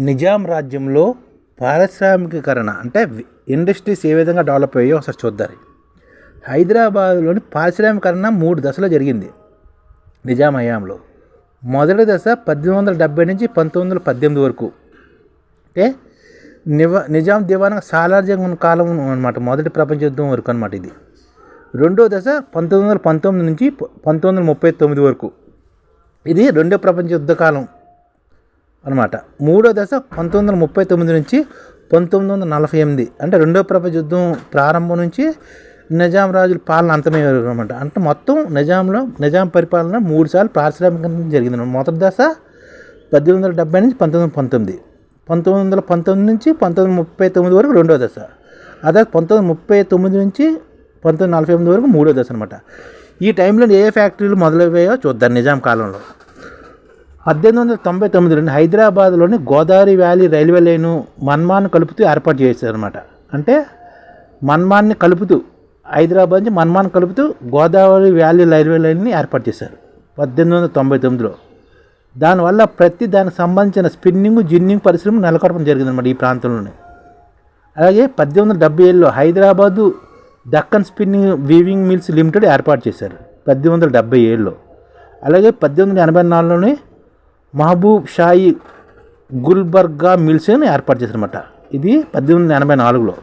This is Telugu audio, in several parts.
నిజాం రాజ్యంలో పారిశ్రామికీకరణ అంటే ఇండస్ట్రీస్ ఏ విధంగా డెవలప్ అయ్యాయో ఒకసారి చూద్దాం. హైదరాబాద్లోని పారిశ్రామికీకరణ మూడు దశలో జరిగింది. నిజాం హయాంలో మొదటి దశ పద్దెనిమిది వందల డెబ్బై నుంచి పంతొమ్మిది వందల పద్దెనిమిది వరకు. అంటే నివ నిజాం దివానా సాలార్జంగ్ కాలం అనమాట మొదటి ప్రపంచ యుద్ధం వరకు అనమాట ఇది. రెండో దశ పంతొమ్మిది వందల పంతొమ్మిది నుంచి పంతొమ్మిది వందల ముప్పై తొమ్మిది వరకు. ఇది రెండో ప్రపంచ యుద్ధ కాలం. అనమాట. మూడో దశ పంతొమ్మిది వందల ముప్పై తొమ్మిది నుంచి పంతొమ్మిది వందల నలభై ఎనిమిది. అంటే రెండో ప్రపంచ యుద్ధం ప్రారంభం నుంచి నిజాం రాజుల పాలన అంతమయ్యారు అనమాట. అంటే మొత్తం నిజాంలో నిజాం పరిపాలన మూడు సార్లు పారిశ్రామికంగా జరిగింది మొదటి దశ పద్దెనిమిది వందల డెబ్బై నుంచి పంతొమ్మిది వందల పంతొమ్మిది. పంతొమ్మిది వందల పంతొమ్మిది నుంచి పంతొమ్మిది వందల ముప్పై తొమ్మిది వరకు రెండో దశ. అదే పంతొమ్మిది ముప్పై తొమ్మిది నుంచి పంతొమ్మిది నలభై ఎనిమిది వరకు మూడో దశ అనమాట. ఈ టైంలో ఏ ఫ్యాక్టరీలు మొదలయ్యాయో చూద్దాం నిజాం కాలంలో. పద్దెనిమిది వందల తొంభై తొమ్మిదిలోని హైదరాబాద్లోని Godavari valley railway line Manmad కలుపుతూ ఏర్పాటు చేశారనమాట అంటే మన్మాన్ని కలుపుతూ హైదరాబాద్ నుంచి మన్మాన్ కలుపుతూ గోదావరి వ్యాలీ రైల్వే లైన్ని ఏర్పాటు చేశారు పద్దెనిమిది వందల తొంభై తొమ్మిదిలో. దానివల్ల ప్రతి దానికి సంబంధించిన స్పిన్నింగ్ జిన్నింగ్ పరిశ్రమ నెలకొల్పడం జరిగిందన్నమాట ఈ ప్రాంతంలోనే. అలాగే పద్దెనిమిది వందల డెబ్బై ఏడులో Hyderabad Deccan spinning weaving mills limited ఏర్పాటు చేశారు పద్దెనిమిది వందల డెబ్బై ఏడులో. అలాగే పద్దెనిమిది వందల ఎనభై నాలుగులోనే మహబూబ్ షాయి గుల్బర్గా మిల్స్ అని ఏర్పాటు చేశారనమాట ఇది పద్దెనిమిది వందల ఎనభై నాలుగులో.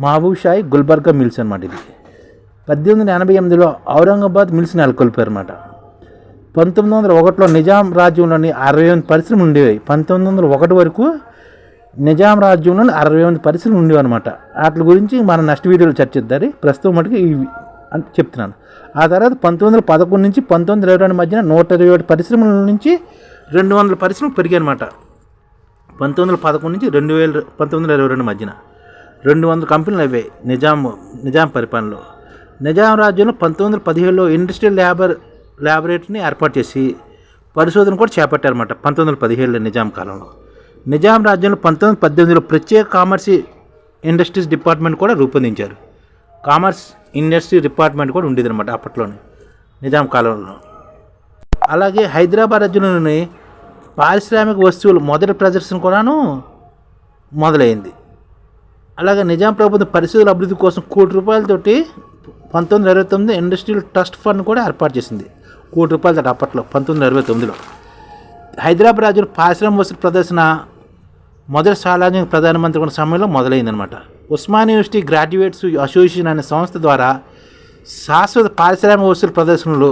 మహబూబ్ షాయి గుల్బర్గా మిల్స్ అనమాట ఇది. పద్దెనిమిది వందల ఎనభై ఎనిమిదిలో ఔరంగాబాద్ మిల్స్ నెలకొల్పారన్నమాట. పంతొమ్మిది వందల ఒకటిలో నిజాం రాజ్యంలోని అరవై ఎనిమిది పరిశ్రమలు ఉండేవి. పంతొమ్మిది వందల ఒకటి వరకు నిజాం రాజ్యంలోని అరవై ఎనిమిది పరిశ్రమలు ఉండేవి అనమాట వాటి గురించి మనం నెక్స్ట్ వీడియోలో చర్చిద్దారి. ప్రస్తుతం మటుకు ఇవి అని చెప్తున్నాను. ఆ తర్వాత పంతొమ్మిది వందల పదకొండు నుంచి పంతొమ్మిది వందల ఇరవై రెండు మధ్యన నూట ఇరవై ఒకటి పరిశ్రమల నుంచి రెండు వందల పరిశ్రమలు పెరిగాయి అనమాట పంతొమ్మిది వందల పదకొండు నుంచి రెండు వేల పంతొమ్మిది వందల ఇరవై రెండు మధ్యన. రెండు వందల కంపెనీలు అవే నిజాం నిజాం పరిపాలనలో. నిజాం రాజ్యంలో పంతొమ్మిది వందల పదిహేడులో ఇండస్ట్రియల్ ల్యాబర్ ల్యాబొరేటరీని ఏర్పాటు చేసి పరిశోధన కూడా చేపట్టారన్నమాట పంతొమ్మిది వందల పదిహేడులో నిజాం కాలంలో. నిజాం రాజ్యంలో పంతొమ్మిది వందల పద్దెనిమిదిలో ప్రత్యేక కామర్స్ ఇండస్ట్రీస్ డిపార్ట్మెంట్ కూడా రూపొందించారు. కామర్స్ ఇండస్ట్రీ డిపార్ట్మెంట్ కూడా ఉండేది అనమాట అప్పట్లోనే నిజాం కాలంలో. అలాగే హైదరాబాద్ రాజ్యంలోని పారిశ్రామిక వస్తువులు మొదటి ప్రదర్శన కూడాను మొదలైంది. అలాగే నిజాం ప్రభుత్వం పరిశోధన అభివృద్ధి కోసం కోటి రూపాయలతోటి పంతొమ్మిది వందల ఇరవై తొమ్మిది ఇండస్ట్రియల్ ట్రస్ట్ ఫండ్ కూడా ఏర్పాటు చేసింది. కోటి రూపాయలతో అప్పట్లో పంతొమ్మిది వందల ఇరవై తొమ్మిదిలో. హైదరాబాద్ రాజుల పారిశ్రామిక వస్తువుల ప్రదర్శన మొదటి సాలాజింగ్ ప్రధానమంత్రి ఉన్న సమయంలో మొదలైందనమాట ఉస్మాన్ యూనివర్సిటీ గ్రాడ్యుయేట్స్ అసోసియేషన్ అనే సంస్థ ద్వారా శాశ్వత పారిశ్రామిక వస్తువుల ప్రదర్శనలు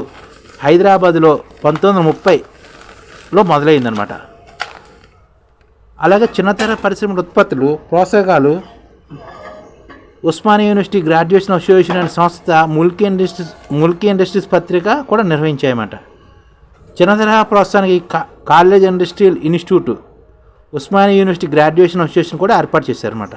హైదరాబాద్లో పంతొమ్మిది వందల ముప్పై లో మొదలైందనమాట అలాగే చిన్నతర పరిశ్రమల ఉత్పత్తులు ప్రోత్సాహకాలు ఉస్మానియా యూనివర్సిటీ గ్రాడ్యుయేషన్ అసోసియేషన్ అనే సంస్థ ముల్కీ ఇండస్ట్రీస్ ముల్కీ ఇండస్ట్రీస్ పత్రిక కూడా నిర్వహించాయన్నమాట. చిన్న తరహా ప్రోత్సాహానికి college industrial institute Osmania university graduation association కూడా ఏర్పాటు చేశారన్నమాట.